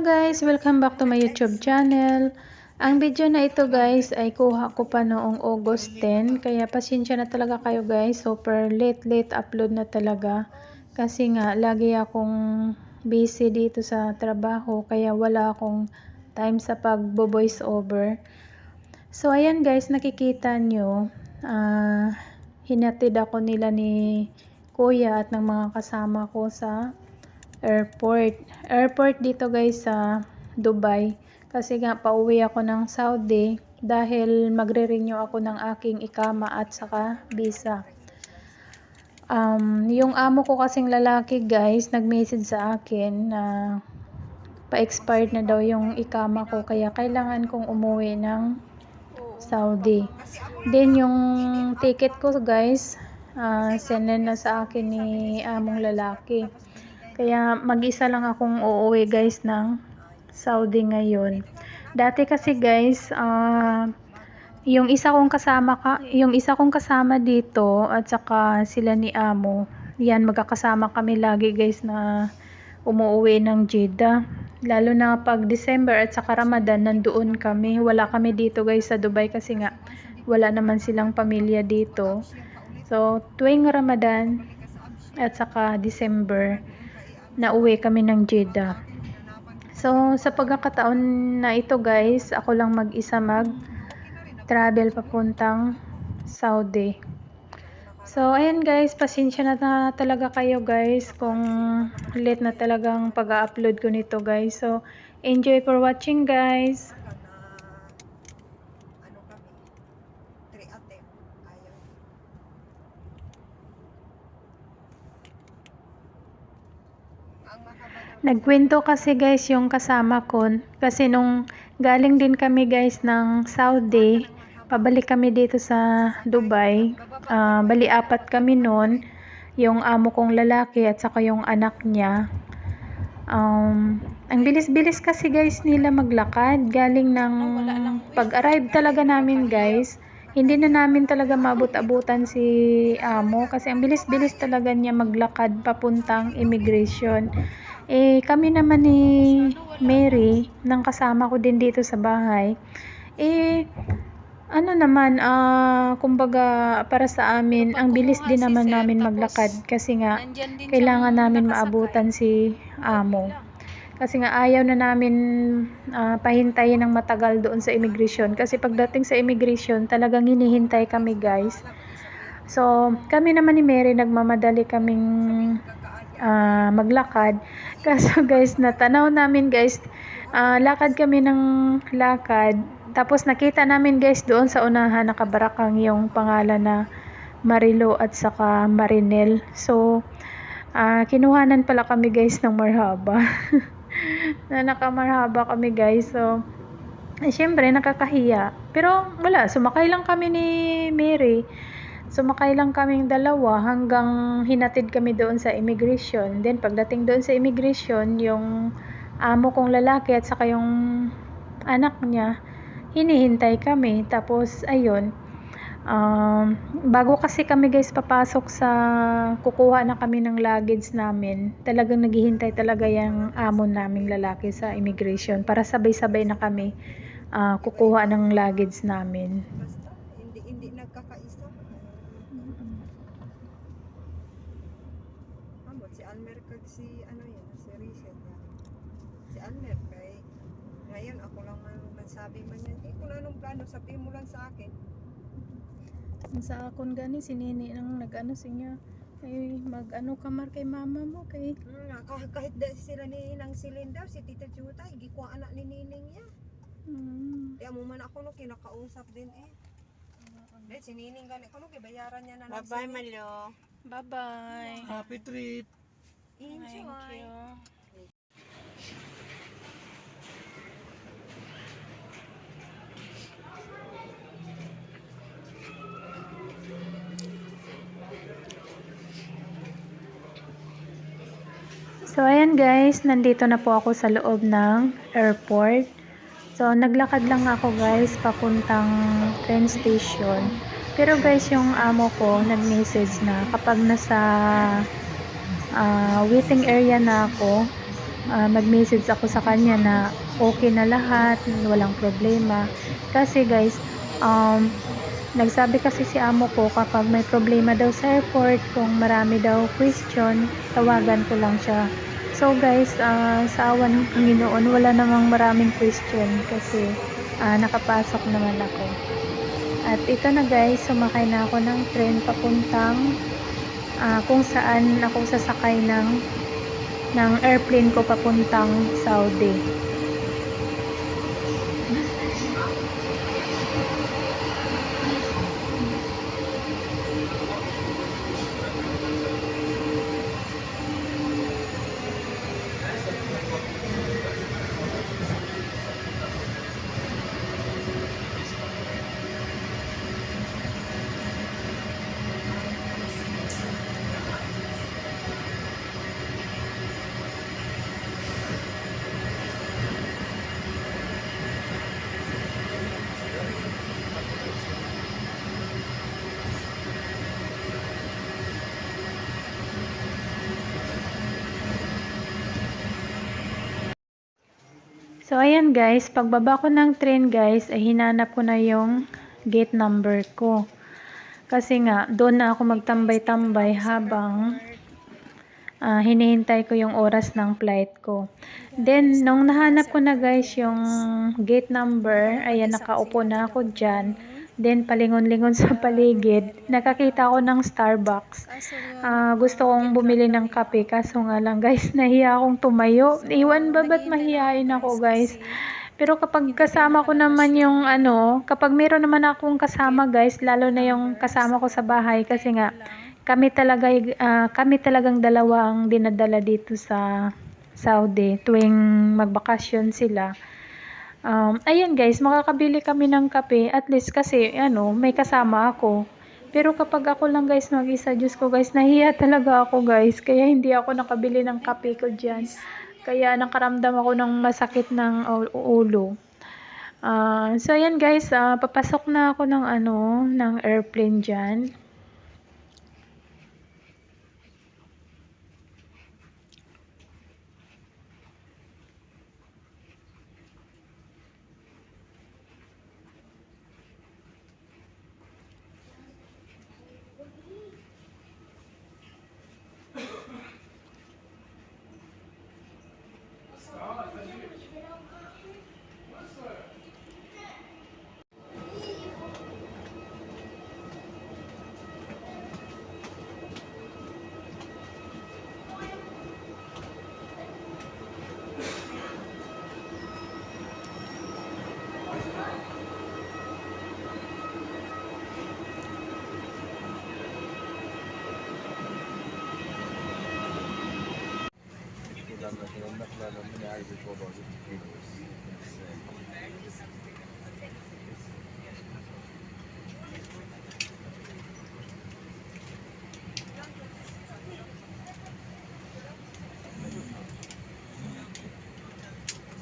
guys! Welcome back to my YouTube channel. Ang video na ito guys ay kuha ko pa noong August 10. Kaya pasensya na talaga kayo guys. Super late late upload na talaga. Kasi nga lagi akong busy dito sa trabaho. Kaya wala akong time sa pagbo-voice over. So ayan guys nakikita nyo. Uh, hinatid ako nila ni kuya at ng mga kasama ko sa airport. Airport dito guys sa Dubai. Kasi nga pauwi ako ng Saudi dahil magre-renew ako ng aking ikama at saka visa. Um, yung amo ko kasing lalaki guys, nag-message sa akin na pa-expired na daw yung ikama ko kaya kailangan kong umuwi ng Saudi. Then yung ticket ko guys, uh, send na sa akin ni among lalaki. Kaya mag-isa lang akong uuwi guys ng Saudi ngayon. Dati kasi guys, uh, yung isa kong kasama ka, yung isa kong kasama dito at saka sila ni Amo. Yan magkakasama kami lagi guys na umuwi ng Jeddah. Lalo na pag December at saka Ramadan nandoon kami. Wala kami dito guys sa Dubai kasi nga wala naman silang pamilya dito. So, tuwing Ramadan at saka December, nauwi kami ng Jeddah. So, sa pagkakataon na ito guys, ako lang mag-isa mag-travel papuntang Saudi. So, ayan guys, pasensya na, na talaga kayo guys kung late na talagang pag-upload ko nito guys. So, enjoy for watching guys. Nagkwento kasi guys yung kasama ko kasi nung galing din kami guys ng Saudi, pabalik kami dito sa Dubai. Uh, bali apat kami noon, yung amo kong lalaki at saka yung anak niya. Um, ang bilis-bilis kasi guys nila maglakad. Galing ng pag-arrive talaga namin guys. Hindi na namin talaga mabut-abutan si amo kasi ang bilis-bilis talaga niya maglakad papuntang immigration. Eh, kami naman ni Mary, nang kasama ko din dito sa bahay, eh, ano naman, ah, kumbaga, para sa amin, ang bilis din naman namin maglakad kasi nga, kailangan namin maabutan si amo. Kasi nga ayaw na namin uh, pahintayin ng matagal doon sa immigration. Kasi pagdating sa immigration, talagang hinihintay kami guys. So, kami naman ni Mary, nagmamadali kaming uh, maglakad. Kaso guys, natanaw namin guys, uh, lakad kami ng lakad. Tapos nakita namin guys doon sa unahan nakabarakang yung pangalan na Marilo at saka Marinel. So, uh, kinuhanan pala kami guys ng marhaba. na nakamarhaba kami guys. So, eh, syempre nakakahiya. Pero wala, sumakay lang kami ni Mary. Sumakay lang kaming dalawa hanggang hinatid kami doon sa immigration. Then pagdating doon sa immigration, yung amo kong lalaki at saka yung anak niya, hinihintay kami. Tapos ayun, um, bago kasi kami guys papasok sa kukuha na kami ng luggage namin, talagang naghihintay talaga yung amo naming lalaki sa immigration para sabay-sabay na kami uh, kukuha ng luggage namin. Almer kag si ano yan, si Rachel. Si Almer kay ngayon ako lang man nagsabi man yan. Eh kung anong plano, sabihin mo lang sa akin. Sa akon gani si Nini nang nag-ano sa niya ay mag-ano kamar kay mama mo kay hmm, kahit, kahit da sila ni nang silindaw si Tita Juta igikuha anak ni Nining niya. Hmm. kaya mo man ako no kinakausap din eh. Uh, si Nining gani ko no bayaran niya na bye bye Malo bye bye happy trip. Enjoy. Thank you. So, ayan guys, nandito na po ako sa loob ng airport. So, naglakad lang ako guys, papuntang train station. Pero guys, yung amo ko, nag-message na kapag nasa uh, waiting area na ako ah, nag-message ako sa kanya na okay na lahat, walang problema. Kasi guys, um, nagsabi kasi si amo ko kapag may problema daw sa airport, kung marami daw question, tawagan ko lang siya. So guys, ah, sa awan ng Panginoon, wala namang maraming question kasi ah, nakapasok naman ako. At ito na guys, sumakay na ako ng train papuntang ah, kung saan ako sasakay ng ng airplane ko papuntang Saudi. So, ayan guys, pagbaba ko ng train guys, ay hinanap ko na yung gate number ko. Kasi nga, doon na ako magtambay-tambay habang ah, hinihintay ko yung oras ng flight ko. Then, nung nahanap ko na guys yung gate number, ayan, nakaupo na ako dyan. Then, palingon-lingon sa paligid, nakakita ko ng Starbucks. Ah, gusto kong bumili ng kape kaso nga lang guys nahiya akong tumayo. Iwan ba ba't mahihain ako guys? Pero kapag kasama ko naman yung ano kapag meron naman akong kasama guys lalo na yung kasama ko sa bahay kasi nga kami talaga ah, kami talagang dalawa ang dinadala dito sa Saudi tuwing magbakasyon sila um, ayan guys makakabili kami ng kape at least kasi ano may kasama ako pero kapag ako lang guys mag-isa, Diyos ko guys, nahiya talaga ako guys. Kaya hindi ako nakabili ng kape ko dyan. Kaya nakaramdam ako ng masakit ng ul- ulo. Ah, so ayan guys, ah, papasok na ako ng ano, ng airplane dyan.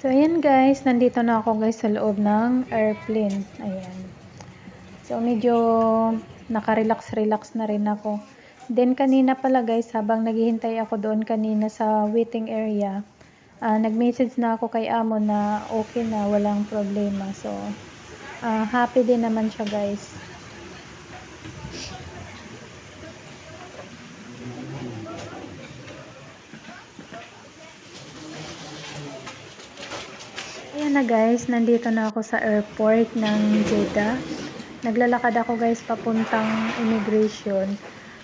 Ayan guys, nandito na ako guys sa loob ng airplane. Ayan. So medyo naka-relax-relax na rin ako. Then kanina pala guys, habang naghihintay ako doon kanina sa waiting area, ah, nag-message na ako kay Amo na okay na, walang problema. So, ah, happy din naman siya guys. Na guys, nandito na ako sa airport ng Jeddah. Naglalakad ako guys papuntang immigration.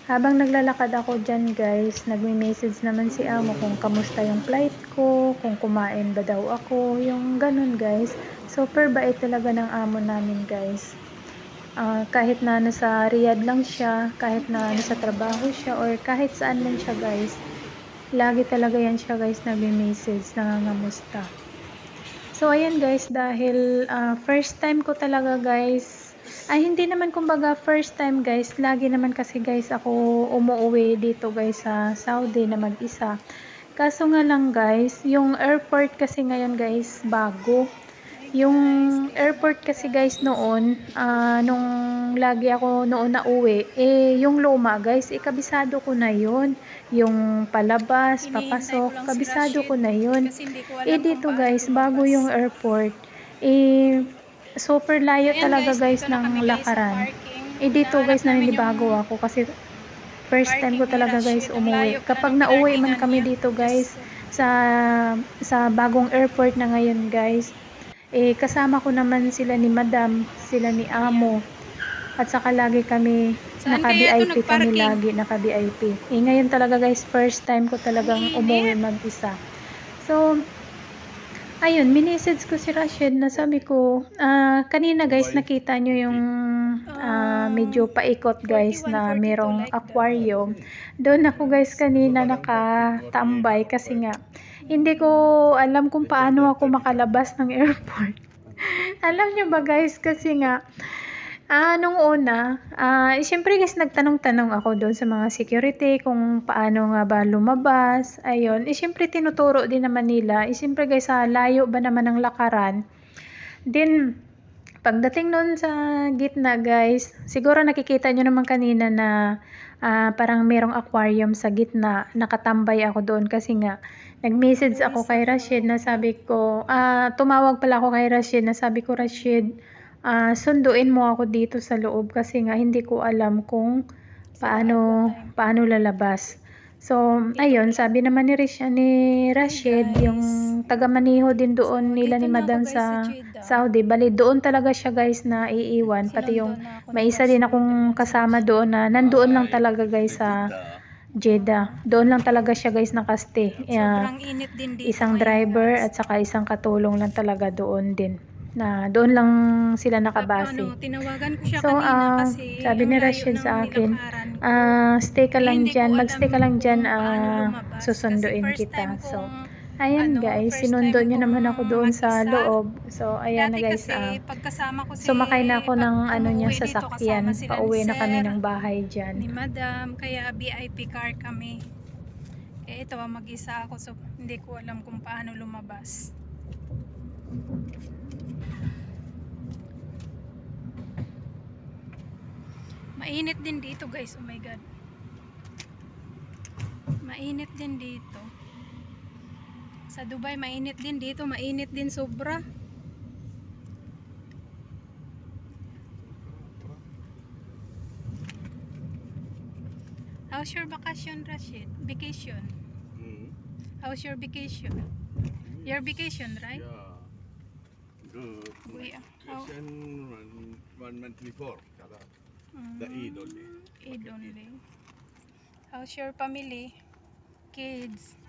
Habang naglalakad ako dyan guys, nagme-message naman si amo kung kamusta yung flight ko, kung kumain ba daw ako, yung ganun guys. Super bait talaga ng amo namin guys. Ah, kahit na nasa Riyadh lang siya, kahit na nasa trabaho siya, or kahit saan man siya guys, lagi talaga yan siya guys nagme-message, nangangamusta. So, ayan guys, dahil ah, first time ko talaga guys, ay hindi naman kumbaga first time guys, lagi naman kasi guys ako umuwi dito guys sa Saudi na mag-isa. Kaso nga lang guys, yung airport kasi ngayon guys, bago. Yung airport kasi guys noon, ah, nung lagi ako noon na uwi, eh yung luma guys, eh kabisado ko na yun. Yung palabas, papasok, kabisado ko na yun. Eh dito guys, bago yung airport, eh super layo talaga guys ng lakaran. Eh dito guys naninibago ako kasi first time ko talaga guys umuwi. Kapag nauwi man kami dito guys sa sa bagong airport na ngayon guys, eh kasama ko naman sila ni Madam, sila ni Amo. At saka lagi kami Saan naka kaya ito VIP kami lagi, naka VIP. Eh ngayon talaga guys, first time ko talagang umuwi mag-isa. So, ayun, minisage ko si Rashid na sabi ko, ah, kanina guys, nakita nyo yung ah, medyo paikot guys 41, na 42 merong aquarium. Doon ako guys kanina nakatambay kasi nga, hindi ko alam kung paano ako makalabas ng airport. alam nyo ba guys, kasi nga, Ah, nung una, ah, siyempre guys, nagtanong-tanong ako doon sa mga security kung paano nga ba lumabas. Ayun, eh, siyempre tinuturo din naman nila. Eh, siyempre guys, sa layo ba naman ng lakaran. Then, pagdating noon sa gitna guys, siguro nakikita nyo naman kanina na ah, parang merong aquarium sa gitna. Nakatambay ako doon kasi nga, nag-message ako kay Rashid na sabi ko, ah, tumawag pala ako kay Rashid na sabi ko, Rashid, ah, sunduin mo ako dito sa loob kasi nga hindi ko alam kung paano paano lalabas. So, ayun, sabi naman ni Risha ni Rashid, guys. yung taga Maniho din doon So, nila ni Madam sa. Saudi. Bali, doon talaga siya guys na iiwan. Pati yung may isa din akong kasama doon na nandoon lang talaga guys sa Jeddah. Doon lang talaga siya guys nakaste. Yeah Sobrang init din dito. isang ngayon, driver guys. at saka isang katulong lang talaga doon din na doon lang sila Ano, nakabase. tinawagan ko siya So, kanina ah, kasi sabi ni Rashid sa akin. Ah, stay ka Eh, lang alam magstay ka lang ah, lumabas. susunduin kita. So, ayan ano, guys, sinundo niya naman ako doon sa loob. So, ayan na guys, kasi, pagkasama ko si sumakay na ako ng ano niya sila ni Pauwi na kami ng bahay ni dyan. Madam, kaya VIP car kami. Eh, ito, ah, mag-isa ako, so hindi ko alam kung paano lumabas. Mainit din dito, guys. Oh my God. Mainit din dito. Sa Dubai, mainit din dito. Mainit din sobra. How's your vacation, Rashid? Vacation. Mm. How's your vacation? Your vacation, right? Yeah. Good. We Vacation one, one month before. Kada. The Eid only. Eid only. How's your family? Kids?